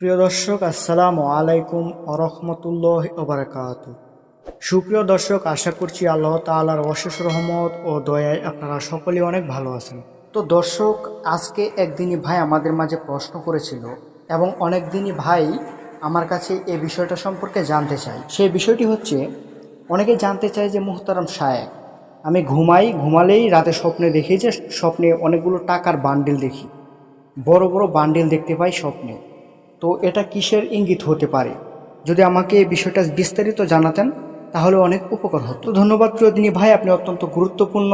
প্রিয় দর্শক, আসসালামু আলাইকুম আরহামতুল্লাহ ওবরাকাত সুপ্রিয় দর্শক, আশা করছি আল্লাহ তাআলার অশেষ রহমত ও দয়ায় আপনারা সকলেই অনেক ভালো আছেন। তো দর্শক, আজকে একদিনই ভাই আমাদের মাঝে প্রশ্ন করেছিল এবং অনেক দিনই ভাই আমার কাছে এ বিষয়টা সম্পর্কে জানতে চাই সেই বিষয়টি হচ্ছে, অনেকে জানতে চায় যে মুহতারাম সাহেব আমি ঘুমাই, ঘুমালেই রাতে স্বপ্নে দেখি যে স্বপ্নে অনেকগুলো টাকার বান্ডিল দেখি। বড় বড় বান্ডিল দেখতে পাই স্বপ্নে। তো এটা কিসের ইঙ্গিত হতে পারে? যদি আমাকে এই বিষয়টা বিস্তারিত জানাতেন, তাহলে অনেক উপকার হতো। ধন্যবাদ প্রিয়দিনী ভাই, আপনি অত্যন্ত গুরুত্বপূর্ণ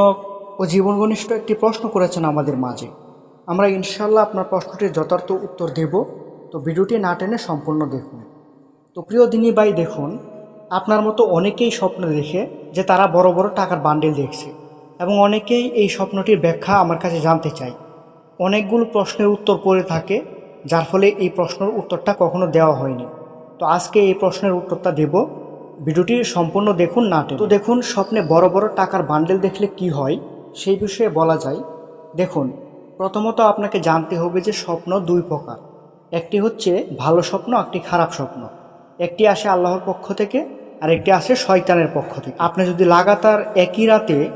ও জীবন ঘনিষ্ঠ একটি প্রশ্ন করেছেন আমাদের মাঝে। আমরা ইনশাল্লাহ আপনার প্রশ্নটির যথার্থ উত্তর দেব। তো ভিডিওটি না টেনে সম্পূর্ণ দেখুন। তো প্রিয় দিনী ভাই, দেখুন, আপনার মতো অনেকেই স্বপ্ন দেখে যে তারা বড় বড় টাকার বান্ডেল দেখছে এবং অনেকেই এই স্বপ্নটির ব্যাখ্যা আমার কাছে জানতে চায়। অনেকগুলো প্রশ্নের উত্তর পড়ে থাকে যার ফলে এই প্রশ্নের উত্তরটা কখনো দেওয়া হয়নি। তো আজকে এই প্রশ্নের উত্তরটা দেব। ভিডিওটি সম্পূর্ণ দেখুন না। তো দেখুন, স্বপ্নে বড় বড় টাকার বান্ডেল দেখলে কি হয়, সেই বিষয়ে বলা যায়। দেখুন, প্রথমত আপনাকে জানতে হবে যে স্বপ্ন দুই প্রকার। একটি হচ্ছে ভালো স্বপ্ন, একটি খারাপ স্বপ্ন। একটি আসে আল্লাহর পক্ষ থেকে, আর একটি আসে শয়তানের পক্ষ থেকে। আপনি যদি লাগাতার একই রাতে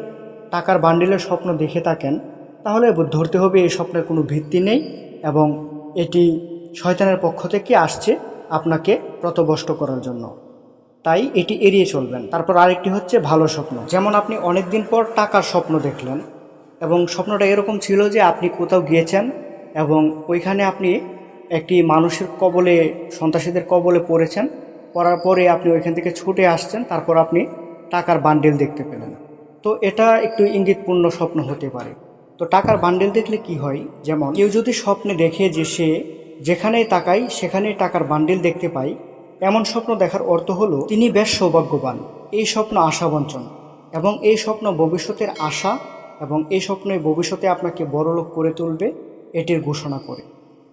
টাকার বান্ডিলের স্বপ্ন দেখে থাকেন, তাহলে ধরতে হবে এই স্বপ্নের কোনো ভিত্তি নেই এবং এটি শয়তানের পক্ষ থেকে আসছে আপনাকে প্রতবষ্ট করার জন্য। তাই এটি এড়িয়ে চলবেন। তারপর আরেকটি হচ্ছে ভালো স্বপ্ন। যেমন আপনি অনেক দিন পর টাকার স্বপ্ন দেখলেন এবং স্বপ্নটা এরকম ছিল যে আপনি কোথাও গিয়েছেন এবং ওইখানে আপনি একটি মানুষের কবলে, সন্ত্রাসীদের কবলে পড়েছেন। পড়ার পরে আপনি ওইখান থেকে ছুটে আসছেন, তারপর আপনি টাকার বান্ডেল দেখতে পেলেন। তো এটা একটু ইঙ্গিতপূর্ণ স্বপ্ন হতে পারে। তো টাকার বান্ডেল দেখলে কি হয়? যেমন, কেউ যদি স্বপ্নে দেখে যে সে যেখানেই তাকাই, সেখানেই টাকার বান্ডেল দেখতে পাই। এমন স্বপ্ন দেখার অর্থ হলো, তিনি বেশ সৌভাগ্যবান। এই স্বপ্ন আশাবঞ্চন এবং এই স্বপ্ন ভবিষ্যতের আশা এবং এই স্বপ্নে ভবিষ্যতে আপনাকে বড়লোক করে তুলবে, এটির ঘোষণা করে।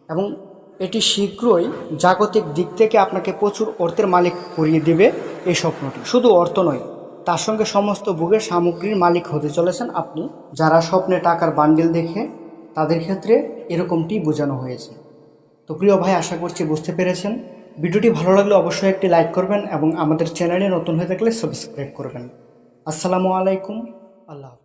এবং এটি শীঘ্রই জাগতিক দিক থেকে আপনাকে প্রচুর অর্থের মালিক করিয়ে দেবে এই স্বপ্নটি। শুধু অর্থ নয় তার সঙ্গে সমস্ত ভোগের সামগ্রীর মালিক হতে চলেছেন আপনি, যারা স্বপ্নে টাকার বান্ডিল দেখে তাদের ক্ষেত্রে এরকমটি বোঝানো হয়েছে। তো প্রিয় ভাই, আশা করছি বুঝতে পেরেছেন। ভিডিওটি ভালো লাগলে অবশ্যই একটি লাইক করবেন এবং আমাদের চ্যানেলে নতুন হয়ে থাকলে সাবস্ক্রাইব করবেন। আসসালামু আলাইকুম। আল্লাহ।